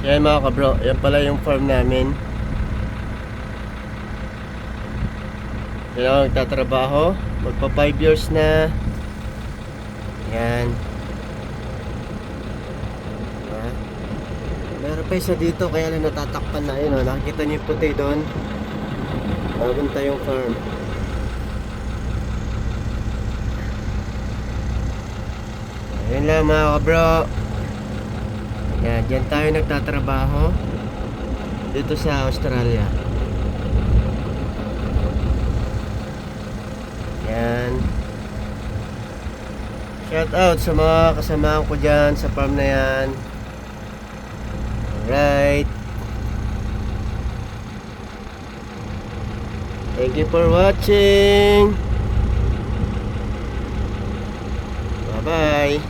Yan mga kabro, yan pala yung farm namin. Yan ako nagtatrabaho. Magpa 5 years na. Yan. Meron pa isa dito kaya lang natatakpan na yun. Oh. Nakikita niyo yung puti doon. Magunta yung farm. Ayun lang mga kabro. Yan, dyan tayo nagtatrabaho. Dito sa Australia. Yan. Shout out sa mga kasamahan ko dyan sa farm na yan. Alright. Thank you for watching. Bye-bye.